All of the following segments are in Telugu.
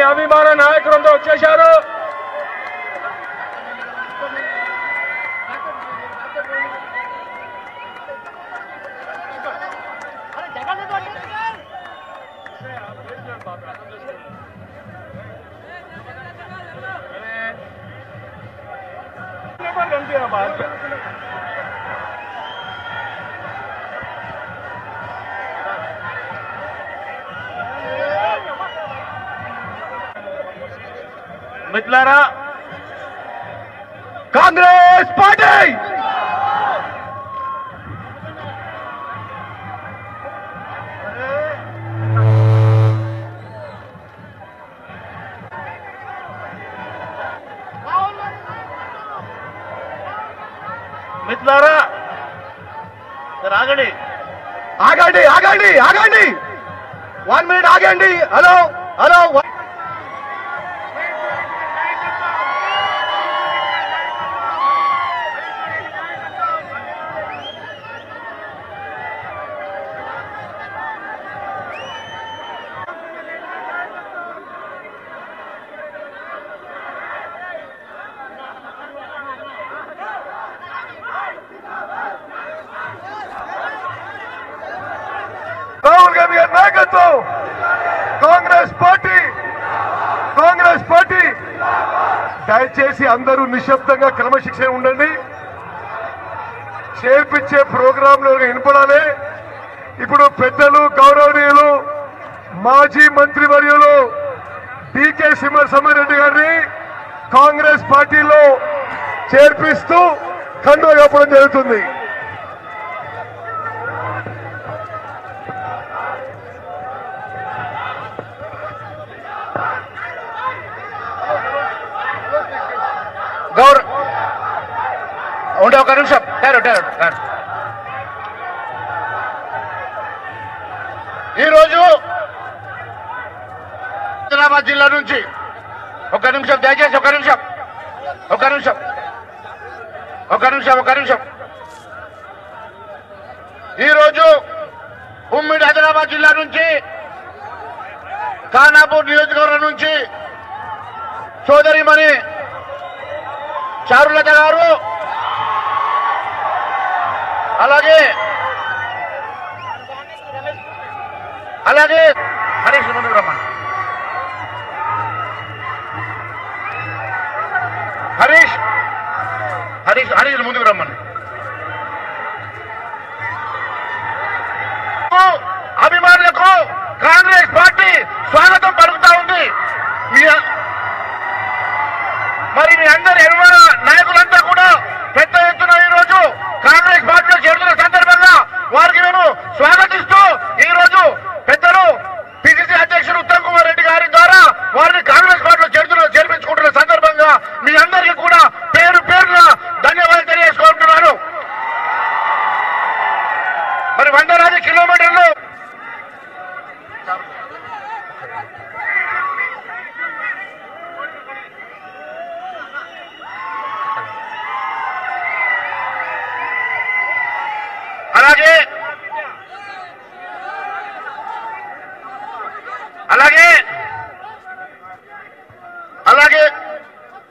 మీ అభిమాన నాయకులంతా వచ్చేశారు మిత్రులారా కాంగ్రెస్ పార్టీ మిత్రులారా ఆగండి ఆగండి ఆగండి ఆగండి వన్ మినిట్ ఆగండి హలో హలో గారి కాంగ్రెస్ పార్టీ కాంగ్రెస్ పార్టీ. దయచేసి అందరూ నిశ్శబ్దంగా క్రమశిక్షణ ఉండండి. చేర్పించే ప్రోగ్రాంలో వినపడాలి ఇప్పుడు పెద్దలు గౌరవనీయులు మాజీ మంత్రివర్యులు డికే సింహసమారెడ్డి గారిని కాంగ్రెస్ పార్టీలో చేర్పిస్తూ కండువ చెప్పడం జరుగుతుంది గౌర ఉండే ఒక నిమిషం. టైరు టైరు ఈరోజు హైదరాబాద్ జిల్లా నుంచి ఒక నిమిషం దయచేసి ఒక నిమిషం. ఒక నిమిషం. ఒక నిమిషం ఒక నిమిషం. ఈరోజు ఉమ్మడి హైదరాబాద్ జిల్లా నుంచి ఖానాపూర్ నియోజకవర్గం నుంచి సోదరిమణి చారులత గారు అలాగే అలాగే హరీష్ ముందుకు రమ్మని హరీష్ హరీష్ హరీష్ ముందుకు రమ్మని మరి వందలాది కిలోమీటర్లు అలాగే అలాగే అలాగే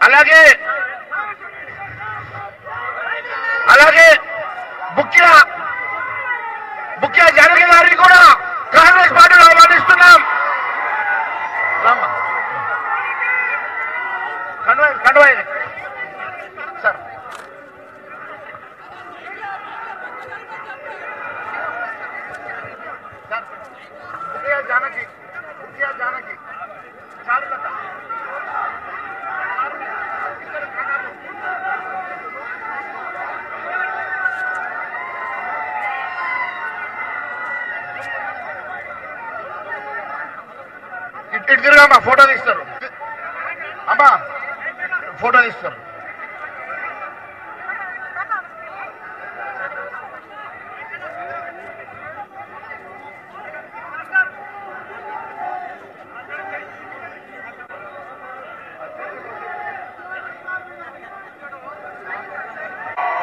అలాగే అలాగే ముఖ్య ముఖ్య జనకి గారిని కూడా కాంగ్రెస్ పార్టీ ఆహ్వానిస్తున్నాం రామ్మా. కండువా కండువా ఇది. సార్ దగ్గరగా అమ్మా ఫోటో తీస్తారు. అమ్మా ఫోటో తీస్తారు.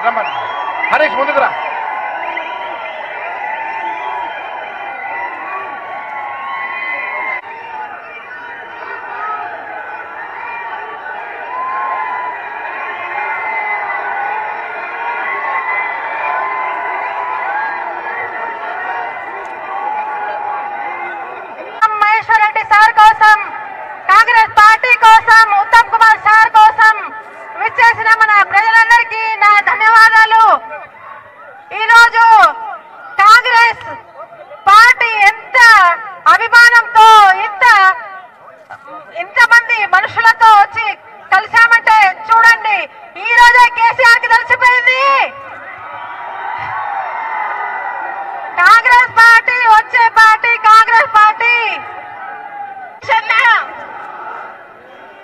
రమ్మని హరీష్ ముందుకురా రా మహేశ్వర్ రెడ్డి సార్ కోసం కాంగ్రెస్ పార్టీ కోసం ఉత్తమ్ కుమార్ సార్ కోసం విచ్చేసిన మన ప్రజలందరికీ నా ధన్యవాదాలు ఈరోజు కాంగ్రెస్ పార్టీ ఎంత అభిమానంతో ఇంత ఇంతమంది మనుషులతో వచ్చి కలిశామంటే చూడండి ఈ రోజే కేసీఆర్కి తెలిసిపోయింది. కాంగ్రెస్ పార్టీ వచ్చే పార్టీ కాంగ్రెస్ పార్టీ.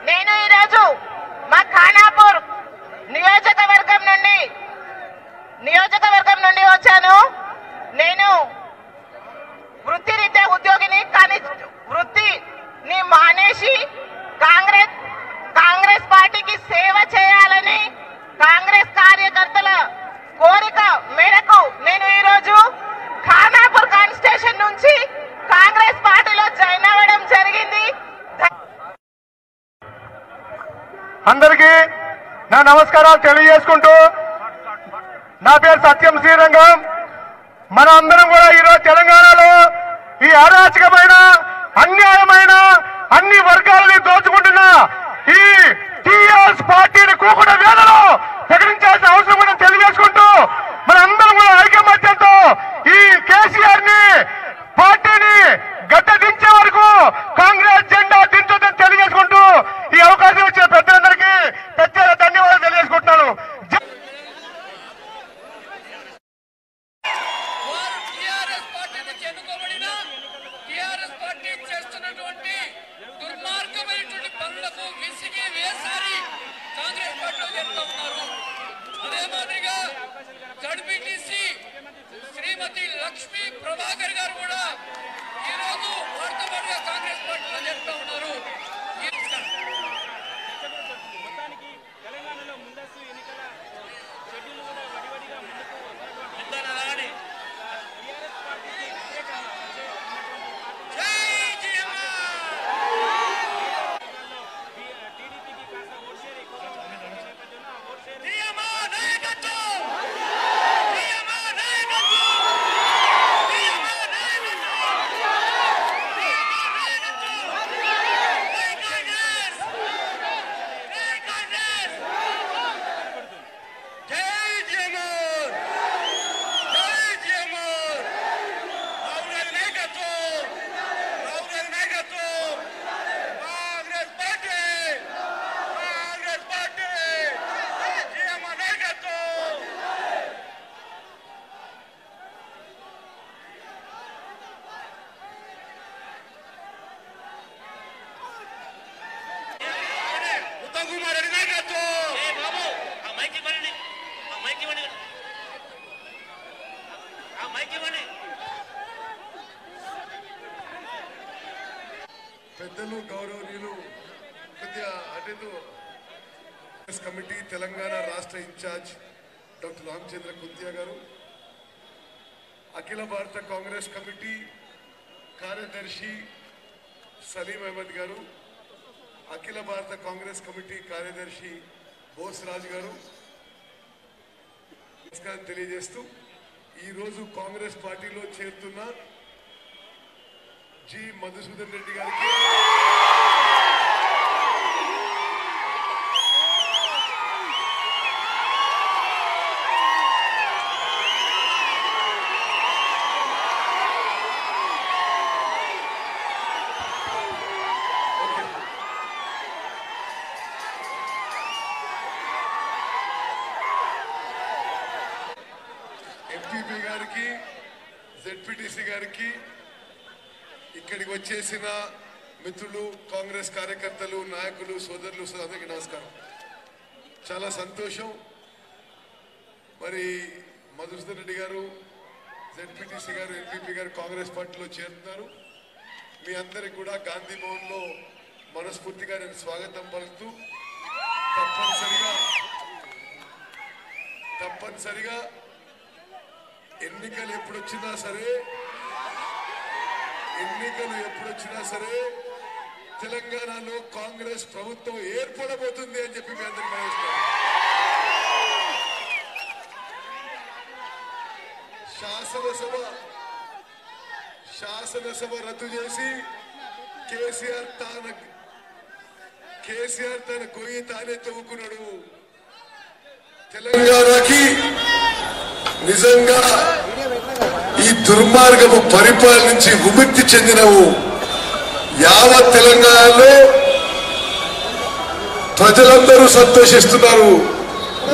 నేను ఈరోజు మా ఖానాపూర్ నియోజకవర్గం నుండి నియోజకవర్గం నుండి వచ్చాను. నేను ని మానేసి కాంగ్రెస్ కాంగ్రెస్ పార్టీకి సేవ చేయాలని కాంగ్రెస్ కార్యకర్తల కోరిక మేరకు నేను ఈరోజు ఖానాపూర్ కాన్స్టిట్యూషన్ నుంచి కాంగ్రెస్ పార్టీలో జాయిన్ అవ్వడం జరిగింది. అందరికీ నా నమస్కారాలు తెలియజేసుకుంటూ నా పేరు సత్యం శ్రీరంగం. మన అందరం కూడా ఈరోజు తెలంగాణలో ఈ అరాచకమైన అన్యాయమైన అన్ని వర్గాలని దోచుకుంటున్న ఈ టీఆర్ఎస్ పార్టీని కూకుండా వేలలో ప్రకటించాల్సిన అవసరం కూడా తెలియజేసుకుంటూ మన అందరం కూడా ఐకమత్యంతో ఈ కేసీఆర్ని పార్టీని గట్టదించే వరకు కాంగ్రెస్ పెద్దలు గౌరవనీయులు కొద్దిగా అటెందు కమిటీ తెలంగాణ రాష్ట్ర ఇన్ఛార్జ్ డాక్టర్ రామచంద్ర కుంతియా గారు అఖిల భారత కాంగ్రెస్ కమిటీ కార్యదర్శి సలీం అహ్మద్ గారు అఖిల భారత కాంగ్రెస్ కమిటీ కార్యదర్శి బోస్ రాజు గారు. నమస్కారం తెలియజేస్తూ ఈరోజు కాంగ్రెస్ పార్టీలో చేరుతున్న జి మధుసూదన్ రెడ్డి గారికి ఓకే. ఎంపీపీ గారికి జెడ్పీటీసీ గారికి ఇక్కడికి వచ్చేసిన మిత్రులు కాంగ్రెస్ కార్యకర్తలు నాయకులు సోదరులు అందరికీ నమస్కారం. చాలా సంతోషం. మరి మధుసూదన్ రెడ్డి గారు జెడ్పీటీసీ గారు ఎంపీపీ గారు కాంగ్రెస్ పార్టీలో చేరుతున్నారు. మీ అందరికి కూడా గాంధీ భవన్లో మనస్ఫూర్తిగా నేను స్వాగతం పలుకుతూ తప్పనిసరిగా తప్పనిసరిగా ఎన్నికలు ఎప్పుడు వచ్చినా సరే ఎన్నికలు ఎప్పుడొచ్చినా సరే తెలంగాణలో కాంగ్రెస్ ప్రభుత్వం ఏర్పడబోతుంది అని చెప్పి మీ అందరికి మనవిస్తున్నాను శాసనసభ శాసనసభ రద్దు చేసి కేసీఆర్ తాన కేసీఆర్ తన గొయ్యి తానే తవ్వుకున్నాడు. తెలంగాణకి నిజంగా దుర్మార్గపు పరిపాలన నుంచి విముక్తి చెందినవు. యావత్ తెలంగాణలో ప్రజలందరూ సంతోషిస్తున్నారు.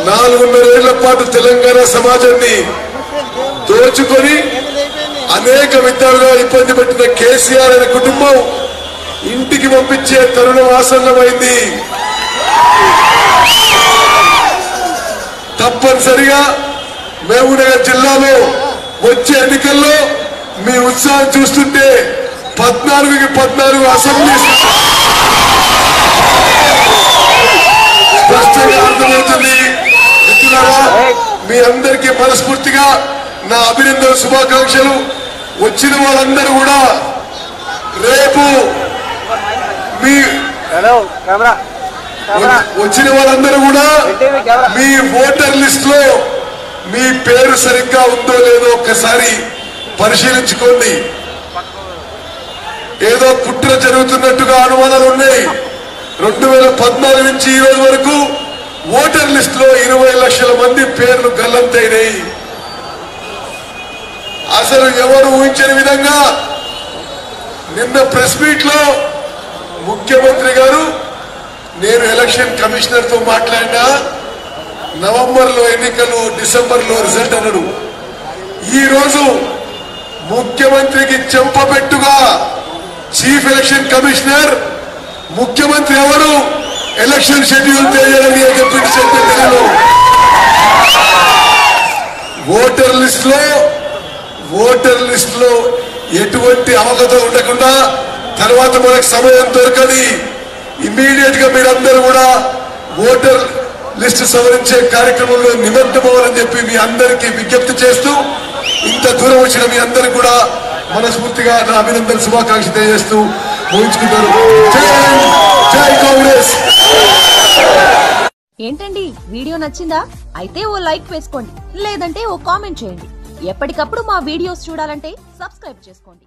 నాలుగున్నరేళ్ళ పాటు తెలంగాణ సమాజాన్ని దోచుకొని అనేక విధాలుగా ఇబ్బంది పెట్టిన కేసీఆర్ అనే కుటుంబం ఇంటికి పంపించే తరుణం ఆసన్నమైంది తప్పనిసరిగా మహబూబ్నగర్ జిల్లాలో వచ్చే ఎన్నికల్లో మీ ఉత్సాహం చూస్తుంటే పద్నాలుగుకి పద్నాలుగు అసెంబ్లీ స్పష్టంగా అర్థమవుతుంది. మిత్రులారా మీ అందరికీ మనస్ఫూర్తిగా నా అభినందన శుభాకాంక్షలు. వచ్చిన వాళ్ళందరూ కూడా రేపు మీ వచ్చిన వాళ్ళందరూ కూడా మీ ఓటర్ లిస్ట్లో మీ పేరు సరిగ్గా ఉందో లేదో ఒక్కసారి పరిశీలించుకోండి. ఏదో కుట్ర జరుగుతున్నట్టుగా అనుమానాలు ఉన్నాయి. రెండు వేల పద్నాలుగు నుంచి ఈ రోజు వరకు ఓటర్ లిస్ట్లో ఇరవై లక్షల మంది పేర్లు గల్లంతైనాయి అసలు ఎవరు ఊహించని విధంగా నిన్న ప్రెస్ మీట్లో ముఖ్యమంత్రి గారు నేను ఎలక్షన్ కమిషనర్తో మాట్లాడినా నవంబర్లో ఎన్నికలు డిసెంబర్లో రిజల్ట్ అన్నాడు ఈరోజు ముఖ్యమంత్రికి చెంపబెట్టుగా చీఫ్ ఎలక్షన్ కమిషనర్ ముఖ్యమంత్రి ఎవరు? ఎలక్షన్ షెడ్యూల్ చేయాలని అని చెప్పి ఓటర్ లిస్ట్లో ఓటర్ లిస్ట్లో ఎటువంటి అవగత ఉండకుండా తర్వాత మనకు సమయం దొరకని ఇమీడియట్గా మీరందరూ కూడా ఓటర్ లిస్ట్ సవరించే కార్యక్రమంలో నిమగ్నమవ్వాలని చెప్పి మీ అందరికీ విజ్ఞప్తి చేస్తూ ఇంత దూరం వచ్చిన మీ అందరికి కూడా మనస్ఫూర్తిగా నా అభినందన శుభాకాంక్ష తెలియజేస్తూ ముగించుకుంటారు. జై కాంగ్రెస్! ఏంటండి వీడియో నచ్చిందా? అయితే ఓ లైక్ వేసుకోండి లేదంటే ఓ కామెంట్ చేయండి. ఎప్పటికప్పుడు మా వీడియోస్ చూడాలంటే సబ్స్క్రైబ్ చేసుకోండి.